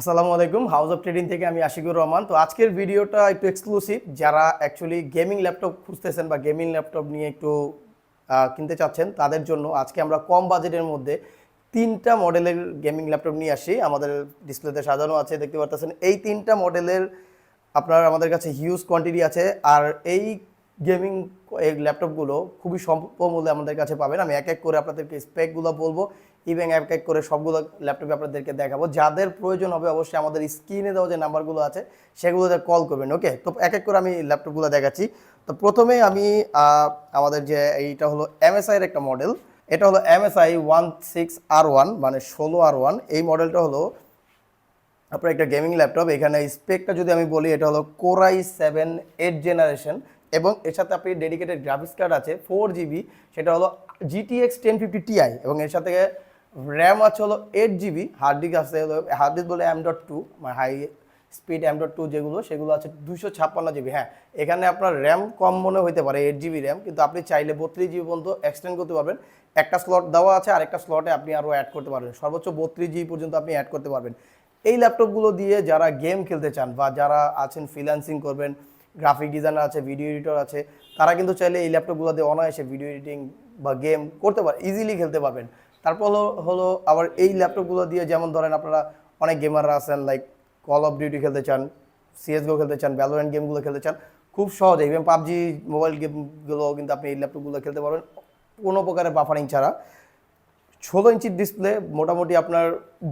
আসসালামু আলাইকুম house of trading থেকে আমি আশিকুর রহমান। তো আজকের ভিডিওটা একটু এক্সক্লুসিভ যারা অ্যাকচুয়ালি গেমিং ল্যাপটপ খুঁজতেছেন বা গেমিং ল্যাপটপ নিয়ে একটু কিনতে চাচ্ছেন, তাদের জন্য আজকে আমরা কম বাজেটের মধ্যে তিনটা মডেলের গেমিং ল্যাপটপ নিয়ে আসি। আমাদের ডিসপ্লেতে সাজানো আছে, দেখতে পাচ্ছেন এই তিনটা মডেলের আপনার আমাদের কাছে হিউজ কোয়ান্টিটি আছে। আর এই গেমিং এই ল্যাপটপগুলো খুবই স্বল্প মূল্যে আমাদের কাছে পাবেন। আমি এক এক করে আপনাদেরকে স্পেকগুলো বলব। ইভেন এক এক করে সবগুলো ল্যাপটপে আপনাদেরকে দেখাবো। যাদের প্রয়োজন হবে অবশ্যই আমাদের স্ক্রিনে দেওয়া যে নাম্বারগুলো আছে, সেগুলোতে কল করবেন ওকে তো এক এক করে আমি ল্যাপটপগুলো দেখাচ্ছি। তো প্রথমে আমি আমাদের যে এইটা হলো এমএসআই এর একটা মডেল এটা হলো MSI one six R one মানে ষোলো আর ওয়ান এই মডেলটা হলো আপনার একটা গেমিং ল্যাপটপ এখানে স্পেকটা যদি আমি বলি, এটা হলো কোরাই সেভেন এইট জেনারেশন এবং এর সাথে আপনি ডেডিকেটেড গ্রাফিক্স কার্ড আছে ফোর জিবি সেটা হলো জিটিএক্স টেন ফিফটি টিআই এবং এর সাথে র্যাম আছে হলো এইট জিবি হার্ড ডিস্ক আছে হলো হার্ড ডিস্ক বলে এম ডট টু মানে high speed M dot two যেগুলো, সেগুলো আছে দুশো ছাপ্পান্ন জিবি হ্যাঁ এখানে আপনার র্যাম কম মনে হতে পারে এইট জিবি র্যাম কিন্তু আপনি চাইলে বত্রিশ জিবি পর্যন্ত এক্সটেন্ড করতে পারবেন। একটা স্লট দেওয়া আছে আর একটা স্লটে আপনি আরও অ্যাড করতে পারবেন। সর্বোচ্চ বত্রিশ জিবি পর্যন্ত আপনি অ্যাড করতে পারবেন। এই ল্যাপটপগুলো দিয়ে যারা গেম খেলতে চান বা যারা আছেন ফ্রিল্যান্সিং করবেন গ্রাফিক ডিজাইনার আছে ভিডিও এডিটর আছে, তারা কিন্তু চাইলে এই ল্যাপটপগুলো দিয়ে অনায়াসে ভিডিও এডিটিং বা গেম করতে পারে ইজিলি খেলতে পারবেন। তারপর হলো হলো আবার এই ল্যাপটপগুলো দিয়ে যেমন ধরেন আপনারা অনেক গেমাররা আছেন লাইক কল অফ ডিউটি খেলতে চান সিএসগো খেলতে চান ভ্যালোরেন্ট গেমগুলো খেলতে চান, খুব সহজে ইভেন পাবজি মোবাইল গেমগুলো কিন্তু আপনি এই ল্যাপটপগুলো খেলতে পারবেন, কোনো প্রকারের বাফারিং ছাড়া। ষোলো ইঞ্চির ডিসপ্লে মোটামুটি আপনার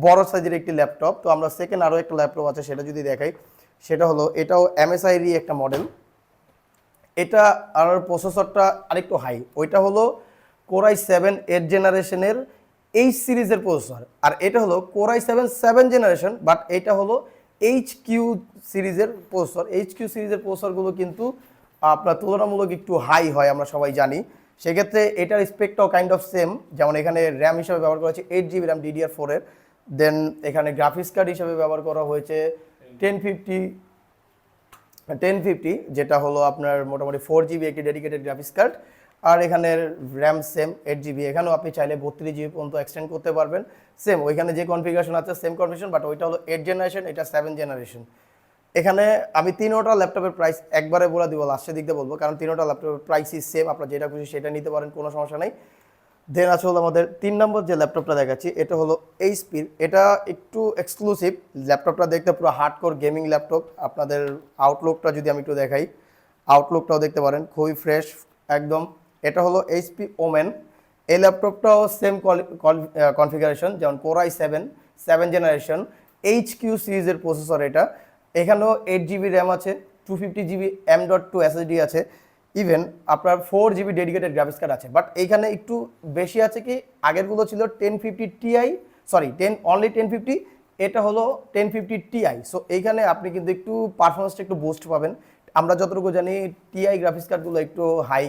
বড় সাইজের একটি ল্যাপটপ, তো আমরা সেকেন্ড আরও একটা ল্যাপটপ আছে সেটা যদি দেখাই, সেটা হলো এটাও এমএসআইরই একটা মডেল এটা আর প্রসেসরটা আরেকটু হাই ওইটা হলো কোরাই সেভেন এইট জেনারেশনের এইচ সিরিজের প্রসেসর। আর এটা হলো core i seven seven generation but এটা হলো এইচ কিউ সিরিজের প্রসেসর। এইচ কিউ সিরিজের প্রসেসরগুলো কিন্তু আপনার তুলনামূলক একটু হাই হয়, আমরা সবাই জানি। সেক্ষেত্রে এটার স্পেকটাও কাইন্ড অফ সেম যেমন এখানে র্যাম হিসেবে ব্যবহার করা হয়েছে এইট জিবি র্যাম ডিডিআর ফোরের দেন এখানে গ্রাফিক্স কার্ড হিসেবে ব্যবহার করা হয়েছে টেন ফিফটি টেন ফিফটি যেটা হলো আপনার মোটামুটি ফোর জিবি একটি ডেডিকেটেড গ্রাফিক্স কার্ড আর এখানের র্যাম সেম এইট জিবি এখানেও আপনি চাইলে বত্রিশ জিবি পর্যন্ত এক্সটেন্ড করতে পারবেন। সেম ওইখানে যে কনফিগারেশন আছে সেম কনফিগারেশন বাট ওইটা হলো এইট জেনারেশন এটা সেভেন জেনারেশন এখানে আমি তিনোটা ল্যাপটপের প্রাইস একবারে বলে দিব লাস্টের দিক দিয়ে বলব, কারণ তিনোটা ল্যাপটপের প্রাইসই সেম আপনার যেটা খুশি সেটা নিতে পারেন, কোনো সমস্যা নেই। দেন আছে হলো আমাদের তিন নম্বর যে ল্যাপটপটা দেখাচ্ছি, এটা হলো এইচপির এটা একটু এক্সক্লুসিভ ল্যাপটপটা দেখতে পুরো হার্ডকোর গেমিং ল্যাপটপ আপনাদের আউটলুকটা যদি আমি একটু দেখাই আউটলুকটাও দেখতে পারেন, খুবই ফ্রেশ একদম এটা হলো এইচপি ওমেন এই ল্যাপটপটাও সেম কনফিগারেশন যেমন core i seven seven generation H Q সিরিজের প্রসেসর এটা। এখানেও এইট জিবি র্যাম আছে two fifty GB M dot two SSD আছে। ইভেন আপনার four GB dedicated graphics card আছে। বাট এইখানে একটু বেশি আছে কি? আগেরগুলো ছিল ten fifty TI sorry ten only ten fifty এটা হলো টেন ফিফটি টিআই সো এইখানে আপনি কিন্তু একটু পারফরমেন্সটা একটু বুস্ট পাবেন। আমরা যতটুকু জানি টিআই গ্রাফিক্স কার্ডগুলো একটু হাই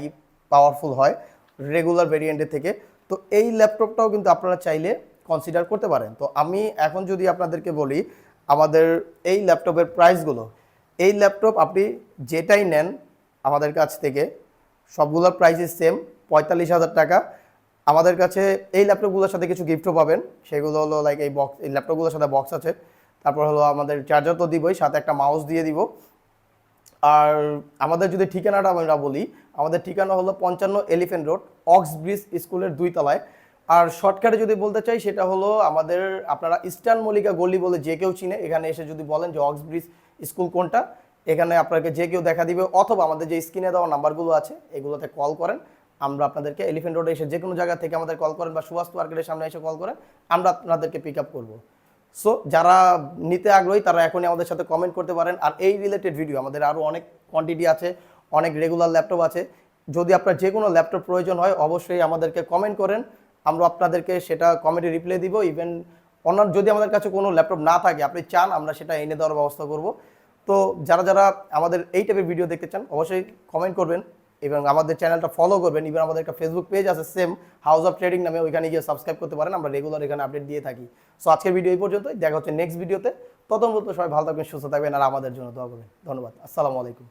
পাওয়ারফুল হয় রেগুলার ভেরিয়েন্টের থেকে। তো এই ল্যাপটপটাও কিন্তু আপনারা চাইলে কনসিডার করতে পারেন। তো আমি এখন যদি আপনাদেরকে বলি, আমাদের এই ল্যাপটপের প্রাইসগুলো এই ল্যাপটপ আপনি যেটাই নেন আমাদের কাছ থেকে, সবগুলোর প্রাইসই সেম পঁয়তাল্লিশ হাজার টাকা। আমাদের কাছে এই ল্যাপটপগুলোর সাথে কিছু গিফটও পাবেন। সেগুলো হলো লাইক এই বক্স এই ল্যাপটপগুলোর সাথে বক্স আছে। তারপর হলো আমাদের চার্জার তো দিবই, সাথে একটা মাউস দিয়ে দিব। আর আমাদের যদি ঠিকানাটা আমরা বলি, আমাদের ঠিকানা হলো পঞ্চান্ন এলিফেন্ট রোড অক্স ব্রিজ স্কুলের দুই তলায় আর শর্টকাটে যদি বলতে চাই, সেটা হলো আমাদের, আপনারা ইস্টার্ন মল্লিকা গলি বলে যে কেউ চিনে, এখানে এসে যদি বলেন যে অক্স ব্রিজ স্কুল কোনটা, এখানে আপনাকে যে কেউ দেখা দিবে, অথবা আমাদের যে স্ক্রিনে দেওয়া নাম্বারগুলো আছে, এগুলোতে কল করেন। আমরা আপনাদেরকে এলিফেন্ট রোডে এসে যে কোনো জায়গা থেকে আমাদের কল করেন বা সুভাষ মার্কেটের সামনে এসে কল করেন, আমরা আপনাদেরকে পিক আপ করব। সো যারা নিতে আগ্রহী, তারা এখনই আমাদের সাথে কমেন্ট করতে পারেন। আর এই রিলেটেড ভিডিও আমাদের আরও অনেক কোয়ান্টিটি আছে, অনেক রেগুলার ল্যাপটপ আছে। যদি আপনার যে কোনো ল্যাপটপ প্রয়োজন হয়, অবশ্যই আমাদেরকে কমেন্ট করেন। আমরা আপনাদেরকে সেটা কমেন্টে রিপ্লাই দিব। ইভেন অন্যান্য যদি আমাদের কাছে কোনো ল্যাপটপ না থাকে, আপনি চান, আমরা সেটা এনে দেওয়ার ব্যবস্থা করব। তো, যারা যারা আমাদের এই টাইপের ভিডিও দেখতে চান, অবশ্যই কমেন্ট করবেন। এবং আমাদের চ্যানেলটা ফলো করবেন ইভেন আমাদের একটা ফেসবুক পেজ আছে সেম হাউস অফ ট্রেডিং নামে, ওইখানে গিয়ে সাবস্ক্রাইব করতে পারেন, আমরা রেগুলার এখানে আপডেট দিয়ে থাকি। সো আজকের ভিডিও এই পর্যন্তই, দেখা হচ্ছে নেক্সট ভিডিওতে তত সবাই ভালো থাকবেন, সুস্থ থাকবেন, আর আমাদের জন্য দোয়া করবেন। ধন্যবাদ, আসসালামু আলাইকুম।